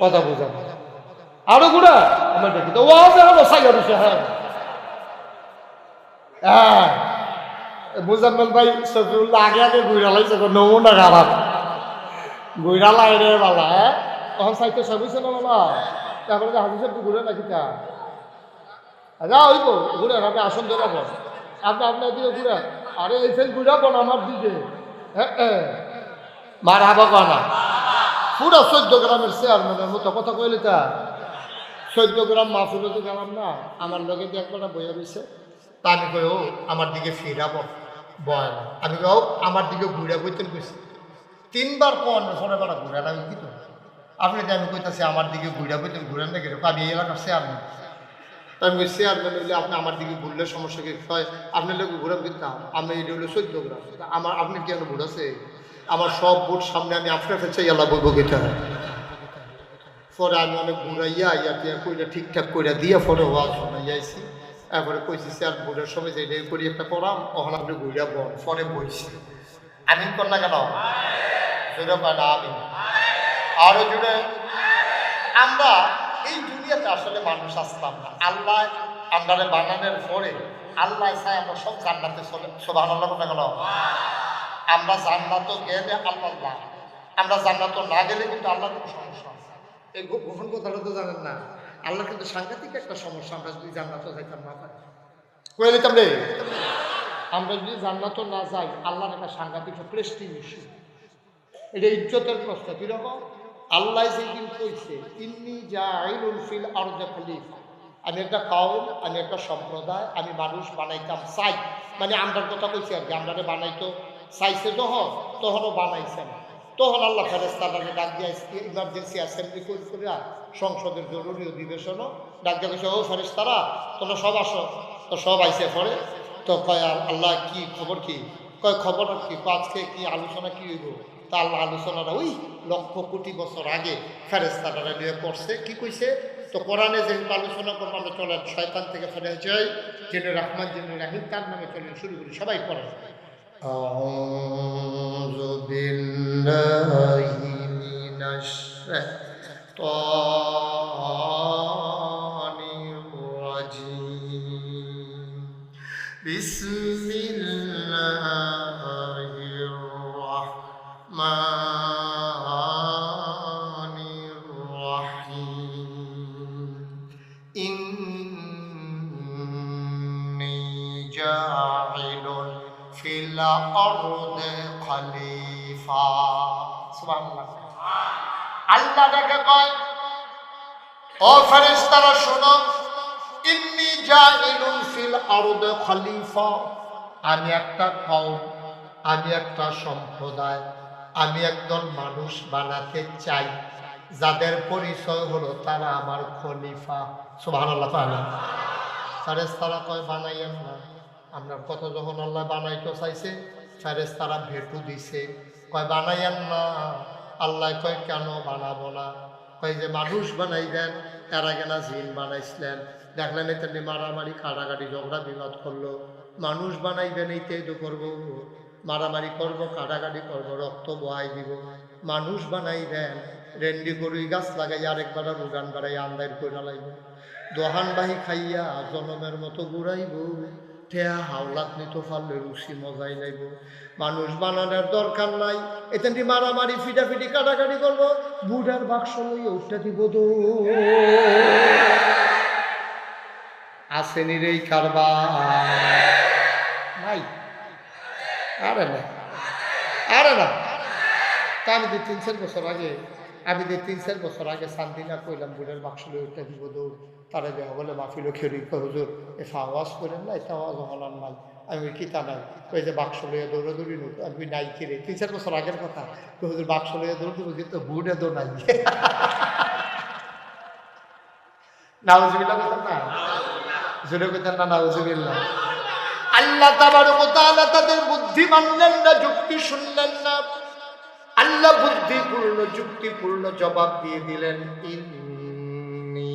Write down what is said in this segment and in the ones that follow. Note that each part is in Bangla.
কথা বোঝা আরও ঘুরে আমার দেখি তো ও আছে হলো সাই হচ্ছে হ্যাঁ হ্যাঁ মুজাম্মেল ভাই সফিউল্লাহ আগে আগে ঘুরে লাইছে নমুনা খারাপ ঘুরা লাই রে বালা তখন সাইতে সব হইছে না তারপরে যে হাজির সাহেব ঘুরে নাকি তা যা হইব ঘুরে আপনি আসন ধরে বল আপনি আপনার দিকে ঘুরে আরে এই ফেল ঘুরাবো আমার দিকে হ্যাঁ মার কনা পুরো চোদ্দ গ্রামের চেয়ারম্যানের মতো কথা কইলি তা। চোদ্দ গ্রাম মাফুলে তো গেলাম না। আমার লগে দিয়ে একবার বইয়া রয়েছে তা আমি কই, ও, আমার দিকে ফিরাবো, বয় আমি কই আমার দিকে ঘুরে বইতেন কইছি। তিনবার কোন ফোনে বাড়া ঘুরে না কি তো? আপনি যে আমি কইতাছি, আমার দিকে ঘুরে বইতেন, ঘুরেন না কেন আমি এই এলাকার চেয়ারম্যান আমি চেয়ারম্যান হইলে আপনি আমার দিকে ঘুরলে সমস্যা কি হয়? আপনি লোক ঘুরে দিতাম আমি এটা হলো চোদ্দ গ্রাম। তা আমার, আপনি কেন আছে আমার সব ভোট সামনে আমি আপনার কাছে এলা বইব গেতে পরে আমি অনেক ঘুরাইয়া ইয়া টিয়া কইরা ঠিকঠাক কইরা দিয়া পরে ওয়াজ শোনাই যাইছি তারপরে কইছি, স্যার, ভোটের সময় যে করি একটা করাম তখন আপনি ঘুরিয়া বল পরে বইছি। আমিন কর না কেন? জোরে না আমিন। আরও জুড়ে আমরা এই দুনিয়াতে আসলে মানুষ আসতাম না। আল্লাহ আমরারে বানানোর পরে আল্লাহ চাই আমরা সব জান্নাতে চলে সব আল্লাহ কথা গেল। আমরা জান্নাত গেলে আল্লাহ আমরা জান্নাত না গেলে কিন্তু আল্লাহ কিন্তু সমস্যা আছে। এই গোপন কথাটা তো জানেন না। আল্লাহ কিন্তু সাংঘাতিক একটা সমস্যা। আমরা যদি জান্নাত যাইতাম না পাই কয়ে নিতাম রে। আমরা যদি জান্নাত না যাই আল্লাহর একটা সাংঘাতিক প্রেস্টিং ইস্যু এটা ইজ্জতের প্রশ্ন কীরকম আল্লাহ যেদিন কইছে ইন্নি যা আইলুল ফিল আরজে খলিফা। আমি একটা কাউম আমি একটা সম্প্রদায় আমি মানুষ বানাইতাম চাই। মানে আমরার কথা কইছি আর কি আমরা বানাইতো চাইছে যখন তখনও বানাইছে না। তখন আল্লাহ ফেরেস্তাকে ডাক দিয়ে ইমার্জেন্সি অ্যাসেম্বলি করে করে সংসদের জরুরি অধিবেশনও। ডাক দিয়ে কইছে, ও ফেরেস্তারা তোমরা সব আসো। তো সব আইসে পরে তো কয় আল্লাহ কি খবর কি? কয়, খবর কি? আজকে কি আলোচনা কি হইব? তা আল্লাহ আলোচনাটা ওই লক্ষ কোটি বছর আগে ফেরেস্তারা নিয়ে করছে। কি কইছে? তো কোরআনে যেহেতু আলোচনা করব আমরা চলেন শয়তান থেকে ফেলে যাই জেনে রহমান জেনে রাহিম তার নামে চলেন, শুরু করি, সবাই পড়ে أعوذ بالله من الشيطان الرجيم. بسم الله الرحمن الرحيم. إني جاعل আল্লাহ কয়, ও ফেরেশতারা ইন্নি জাইলুন ফিল আরদে খলিফা আমি একটা কওম, আমি একটা সম্প্রদায়, আমি একজন মানুষ বানাতে চাই। যাদের পরিচয় হলো তারা আমার খলিফা। সুবহানাল্লাহ তাআলা ফেরেশতারা কয়, বানাইয়েন না। আপনার কথা যখন আল্লাহ বানাইতে চাইছে, ফেরেশতারা ভেটু দিছে। কয়, বানাইয়েন না। আল্লাহ কয়, কেন বানাবো না? কয় যে, মানুষ বানাইবেন, এর আগে না জিন বানাইছিলেন। দেখলেন তেমনি মারামারি, কাটাকাটি, ঝগড়া, বিবাদ করল। মানুষ বানাইবেন, এইটাই তো করব। মারামারি করব, কাটাকাটি করব, রক্ত বহাই দিব। মানুষ বানাইবেন, রেন্ডি গরুই গাছ লাগাই আরেকবার রুগান বাড়াই আন্দার করে লাইব দোহান বাহি খাইয়া জনমের মতো ঘুরাইব। ঠেয়া হাওলাত নিতে পারলে রুচি মজাই লাইব। মানুষ বানানোর দরকার নাই। এতেনটি মারামারি, ফিটাফিটি, কাটাকাটি করব। বুড়ার বাক্স লইয়ে উঠতে দিব দো আসেনি রে কারবা নাই। আরে না। আরে না। তা আমি যে তিন চার বছর আগে। আমি যে তিন চার বছর আগে শান্তি না কইলাম, বুড়ের বাক্স লই দিব দৌড়। তারা দেওয়া বলে মাফিল খেরি হুজুর এ আওয়াজ করেন না এটা আওয়াজ হলার নাই, আমি কি তা নাই? ওই যে, বাক্স লইয়া দৌড়াদৌড়ি নুক আমি নাই কিরে তিন চার বছর আগের কথা তো হুজুর, বাক্স লইয়া দৌড় দিব, কিন্তু বুড়ে দৌড় নাই। আল্লাহ তাদের বুদ্ধি মানলেন না যুক্তি শুনলেন না। আল্লাহ বুদ্ধিপূর্ণ, যুক্তিপূর্ণ জবাব দিয়ে দিলেন, ইন্নী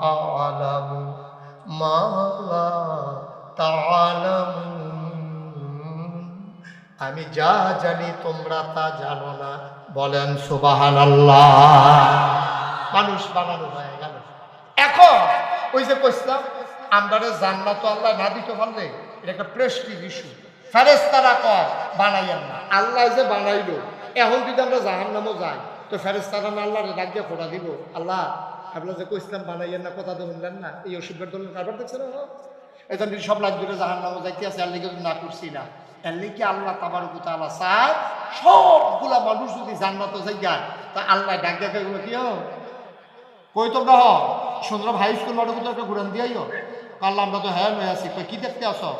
আলামু মা লা আমি যা জানি তোমরা তা জানো না। বলেন, সুবহানাল্লাহ। মানুষ বানানো হয়ে গেল। এখন ওই যে কইছিলাম আমরা জান্নাত আল্লাহ না দিতে পারলে, এটা একটা প্রেস্টিজ ইস্যু ফেরেস্তারা কর বানাইয়েন না। আল্লাহ যে বানাইলো এখন যদি আমরা জাহান নামও যাই, তো ফেরেস্তারা না আল্লাহ ডাক দিয়ে ফোটা দিব। আল্লাহ আপনার যে কইছিলাম বানাইয়েন না, কথা শুনলেন না, এই অসুখের দলের কারবার দেখছেন? এই জন্য সব লাখ দূরে জাহান নামও যাইতে আছে আল্লাহ কিন্তু না করছি না, এর কি আল্লাহ তাবার আল্লাহ চায়, সবগুলা মানুষ যদি জান্নাত যাই যায় তা আল্লাহ ডাক দেখে কি কই তোমরা হ সুন্দর হাই স্কুল মাঠে কোথাও একটা ঘুরান দিয়াইও কাল আমরা তো হ্যাঁ নয় কই কি দেখতে আসো?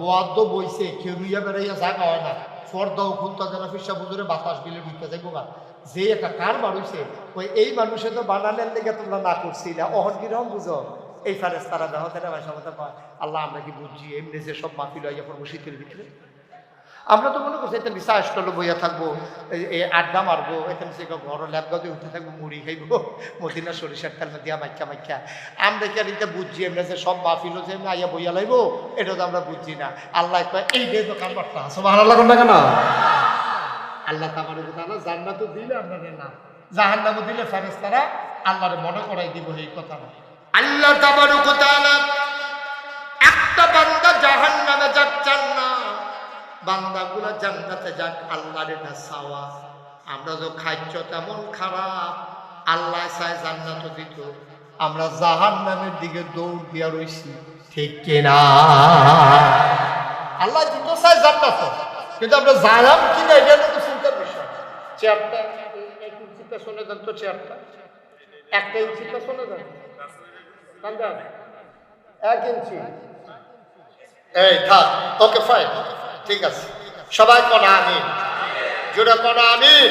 বোয়াদ্দ বইছে খেরুইয়া বেড়াইয়া যা হয় না। ফর্দাও খুলতা যেন ফিসা বুজুরে বাতাস বিলে ঢুকে যাইবো গা। যে একটা কার বাড়ুইছে কই এই মানুষে তো বানানের লেগে তোমরা না করছি না অহন কিরম বুঝো? এই ফারেস তারা বেহতেরা ভাই সবাই আল্লাহ আমরা কি বুঝছি? এমনি যে সব মাহফিল হইয়া পড়ব শীতের ভিতরে। আমরা তো মনে করছি এখানে বিচার স্টলে বইয়া থাকব, এই- আড্ডা মারবো এখানে সে ঘর ল্যাবগাতে উঠে থাকব, মুড়ি খাইবো মদিনা সরিষার তেল দিয়া মাইকা মাইকা। আমরা কি আর এটা বুঝছি এমনি যে সব মাহফিল যে এমনি আইয়া বইয়া লাইবো, এটা তো আমরা বুঝছি না। আল্লাহ এই যে দোকান বার্তা সবাই আল্লাহ কোনটা কেন আল্লাহ তাবারক তাআলা জান্নাত দিলে আপনারে না। জাহান্নামও দিলে ফেরেশতারা আল্লাহরে মনে করাই দিব এই কথা না। আল্লাহ তাবারক তাআলা একটা বান্দা জাহান্নামে যাচ্ছেন না। বান্দাগুলো জান্নাতে যাক, আল্লাহর এটা চাওয়া। আমরা তো খাদ্য তেমন খারাপ, আল্লাহ চায় জান্নাত দিত। আমরা জাহান্নামের দিকে দৌড় দিয়া রইছি, ঠিক কিনা? আল্লাহ দিত চায় জান্নাত। কিন্তু আমরা যাইলাম কিনা, এটা তো চিন্তার বিষয়। চেয়ারটা ইঞ্চিটা শুনে দেন তো চেয়ারটা একটা ইঞ্চিটা শুনে কান্দান এক ইঞ্চি। এই, থাক, ওকে ফাইন ঠিক আছে। সবাই কনা আমিন। জোরে কনা আমিন।